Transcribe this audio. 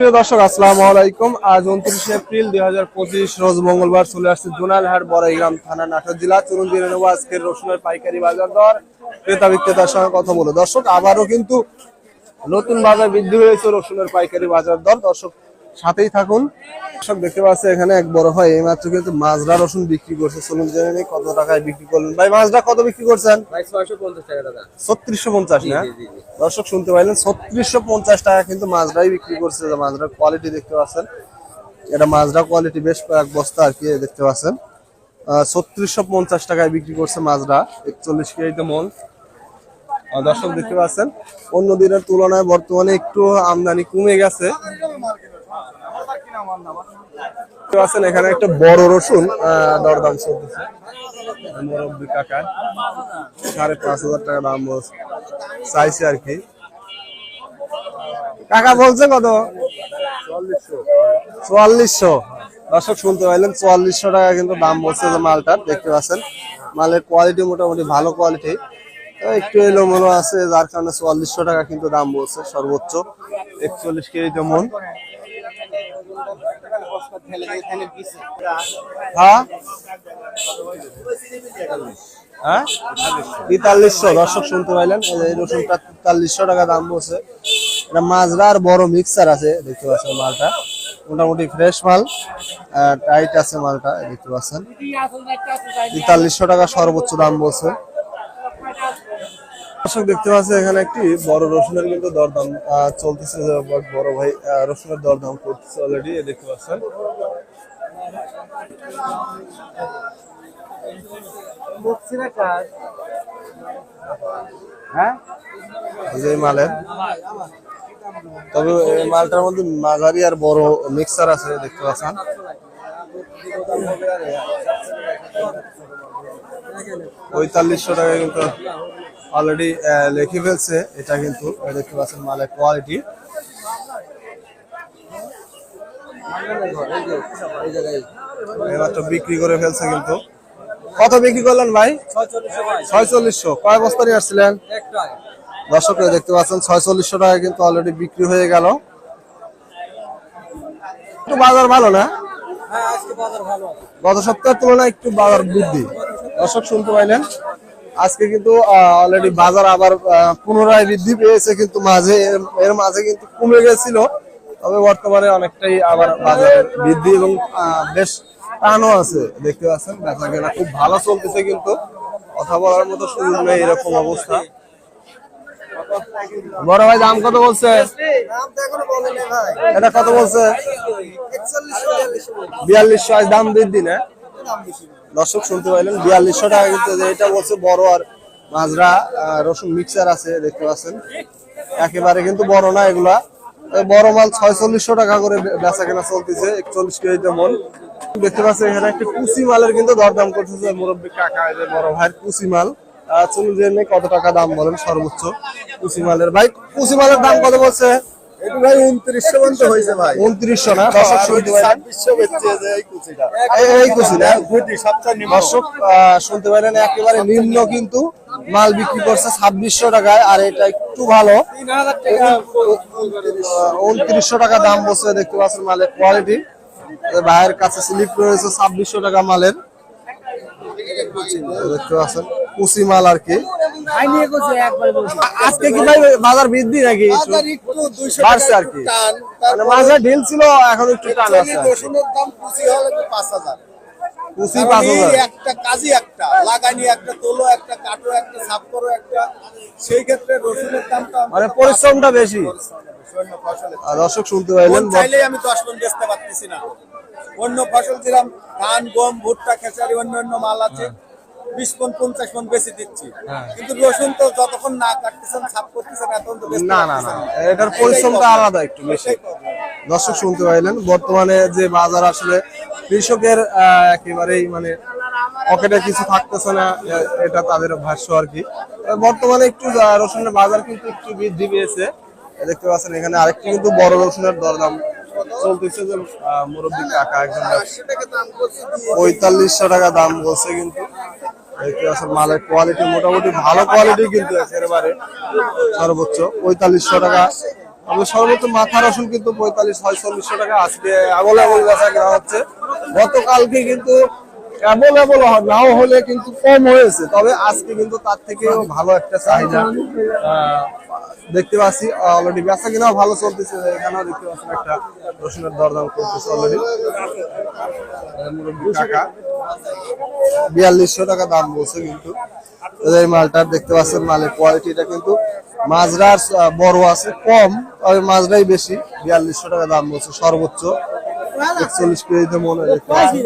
দর্শক, আসসালামু আলাইকুম। আজ উনত্রিশে এপ্রিল দুই হাজার পঁচিশ, রোজ মঙ্গলবার চলে আসছে জোনালহাট বড়াইগ্রাম থানা নাটোর জেলা। চলুন জেনে নেব আজকের রসুনের পাইকারি বাজার দর। ক্রেতা বিক্রেতার সঙ্গে কথা বলে দর্শক, আবারও কিন্তু নতুন বাজার বৃদ্ধি হয়েছে রসুনের পাইকারি বাজার দর। দর্শক সাথেই থাকুন। দর্শক দেখতে পাচ্ছে এখানে এক বড় ভাই এই মাত্র কিন্তু মাজরা রসুন বিক্রি করছে। চলুন জেনে নেই কত টাকায় বিক্রি করলেন। ভাই মাজরা কত বিক্রি করছেন? ছত্রিশশো পঞ্চাশ না? দর্শক শুনতে পাইলেন ছত্রিশশো পঞ্চাশ টাকা কিন্তু মাজরাই বিক্রি করছে। মাজরার কোয়ালিটি দেখতে পাচ্ছেন এটা মাজরা কোয়ালিটি বেশ কয়েক বস্তা আর কি দেখতে পাচ্ছেন। ছত্রিশশো পঞ্চাশ টাকায় বিক্রি করছে মাজরা একচল্লিশ কেজিতে মন। আহ, দর্শক দেখতে পাচ্ছেন অন্য দিনের তুলনায় বর্তমানে একটু আমদানি কমে গেছে। পাচ্ছেন এখানে একটা বড় রসুন দরদাম চলতেছে। মুরব্বী কাকা সাড়ে পাঁচ হাজার টাকা দাম বলছে। চাইছে আর কি। কাকা বলছে কত? চুয়াল্লিশশো। দর্শক শুনতে পাইলেন চুয়াল্লিশশো টাকা কিন্তু দাম বলছে যে মালটার দেখতে পাচ্ছেন। মালের কোয়ালিটি মোটামুটি ভালো কোয়ালিটি একটু এলোমেলো আছে যার কারণে চুয়াল্লিশশো টাকা কিন্তু দাম বলছে সর্বোচ্চ। একচল্লিশ কেজি মন। হ্যাঁ? হ্যাঁ? তেতাল্লিশশো দর্শক শুনতে পাইলেন এই যে এই রসুনটা তেতাল্লিশশো টাকা দাম বলছে। এটা মাজরা আর বড় মিক্সার আছে দেখতে পাচ্ছেন মালটা। মোটামুটি ফ্রেশ মাল টাইট আছে মালটা দেখতে পাচ্ছেন। তেতাল্লিশশো টাকা সর্বোচ্চ দাম বলছে। দর্শক দেখতে পাচ্ছেন, এখানে একটি বড় রসুনের কিন্তু দরদাম চলতেছে বড় ভাই রসুনের দরদাম করতেছে অলরেডি দেখতে পাচ্ছেন। হ্যাঁ? মালের। তবে এই মালটার মধ্যে মাঝারি আর বড় মিক্সার আছে দেখতে পাচ্ছেন। পঁয়তাল্লিশশো টাকা কিন্তু অলরেডি লিখে ফেলছে। এটা কিন্তু দেখতে পাচ্ছেন মালের কোয়ালিটি বিক্রি করে ফেলছে কিন্তু। কত বিক্রি করলেন ভাই? ছয়চল্লিশশো। কয় বস্তা নিয়ে আসছিলেন? দর্শকরা দেখতে পাচ্ছেন ছয়চল্লিশশো টাকা কিন্তু অলরেডি বিক্রি হয়ে গেল। একটু বাজার ভালো না? গত সপ্তাহের তুলনায় একটু বাজার বৃদ্ধি। দর্শক শুনতে পাইলেন। আজকে কিন্তু অলরেডি বাজার আবার পুনরায় বৃদ্ধি পেয়েছে কিন্তু মাঝে এর- মাঝে কিন্তু কমে গেছিল। তবে বর্তমানে অনেকটাই আবার বাজার বৃদ্ধি এবং বেশ টানও আছে দেখতে পাচ্ছেন। বেচা কেনা খুব ভালো চলতেছে কিন্তু কথা বলার মতো সুযোগ নেই এরকম অবস্থা। বড় ভাই দাম কত বলছে? এটা কত বলছে? বিয়াল্লিশশো আজ দাম বৃদ্ধি না? দর্শক শুনতে পাইলেন, বিয়াল্লিশশো টাকা কিন্তু এটা বলছে বড় আর মাজরা রসুন মিক্সার আছে, দেখতে পাচ্ছেন। একেবারে কিন্তু বড় না এগুলা। বড় মাল ছয়চল্লিশশো টাকা করে বেচা কেনা চলতেছে, একচল্লিশ কেজিতে মন। দেখতে পাচ্ছেন এখানে একটা কুচি মালের কিন্তু দরদাম করতেছে মুরব্বী কাকা বড় ভাইয়ের কুচি মাল। চলুন জেনে কত টাকা দাম বলেন সর্বোচ্চ কুচি মালের। ভাই, কুচি মালের দাম কত বলছে? একটু ভাই উনত্রিশশো পর্যন্ত হয়েছে ভাই। উনত্রিশশো না? দর্শক শুনতে পাইলেন। ছাব্বিশশো বেচছে যে এই কুচিটা। এই- এই কুচি না? গুটি সবচেয়ে নিম্ন। দর্শক শুনতে পাইলেন একেবারে নিম্ন কিন্তু। মাল বিক্রি করছে ছাব্বিশশো টাকায় আর এটা একটু ভালো। উনত্রিশশো টাকা দাম বসে দেখতে পাচ্ছেন মালের কোয়ালিটি ভাইয়ের কাছে স্লিপ রয়েছে ছাব্বিশশো টাকা মালের। দেখতে পাচ্ছেন কুচি মাল আর কি। আজকে কি ভাই বাজার বৃদ্ধি নাকি? বাজার একটু দুইশো বাড়ছে আর কি। মানে মাঝে ঢিল ছিল এখন একটু টান আছে রসুনের দাম কুচি হলে একটু কুচি একটা কাজই একটা লাগানি একটা তোলো একটা কাটো একটা সাপ করো একটা। সেই ক্ষেত্রে রসুনের দামটা মানে পরিশ্রমটা বেশি। আর দর্শক শুনতে পাইলেন আমি দশ মন বেচতে পারতেছি না। অন্য ফসল যেরকম ধান গম ভুট্টা খেসারি অন্য অন্য মাল আছে বিশ মন পঞ্চাশ মন বেশি দিচ্ছি। কিন্তু রসুন তো যতক্ষণ না কাটতেছেন সাপ করতেছেন এতক্ষণ তো না না না এটার পরিশ্রমটা আলাদা একটু বেশি। দর্শক শুনতে পাইলেন বর্তমানে যে বাজার আসলে কৃষকের একেবারেই মানে পকেটে কিছু থাকতেছে না এটা তাদের ভাষ্য আর কি। বর্তমানে একটু রসুনের বাজার কিন্তু একটু বৃদ্ধি পেয়েছে। দেখতে পাচ্ছেন এখানে আরেকটি কিন্তু বড় রসুনের দরদাম চলতেছে যে মুরব্বী কাকা একজন পঁয়তাল্লিশশো টাকা দাম বলছে কিন্তু। মালের কোয়ালিটি মোটামুটি ভালো কোয়ালিটি কিন্তু একেবারে সর্বোচ্চ পঁয়তাল্লিশশো টাকা। তবে সর্বোচ্চ মাথা রসুন কিন্তু পঁয়তাল্লিশ, ছয়চল্লিশশো টাকা আজকে অ্যাভেলেবল বেচা কেনা হচ্ছে। গতকালকে কিন্তু অ্যাভেলেবল নাও হলে কিন্তু কম হয়েছে, তবে আজকে কিন্তু তার থেকেও ভালো একটা চাহিদা। দেখতে পাচ্ছি অলরেডি বেচা কিনাও ভালো চলতেছে, এখানেও দেখতে পাচ্ছেন একটা রসুনের দরদাম করতেছে অলরেডি টাকা বিয়াল্লিশশো টাকা দাম বলছে কিন্তু। এই মালটার দেখতে পাচ্ছেন মালের কোয়ালিটিটা কিন্তু মাজরার বড় আছে, কম, তবে মাজরাই বেশি। বিয়াল্লিশশো টাকা দাম বলছে সর্বোচ্চ। একচল্লিশ কেজিতে মনে পাচ্ছি।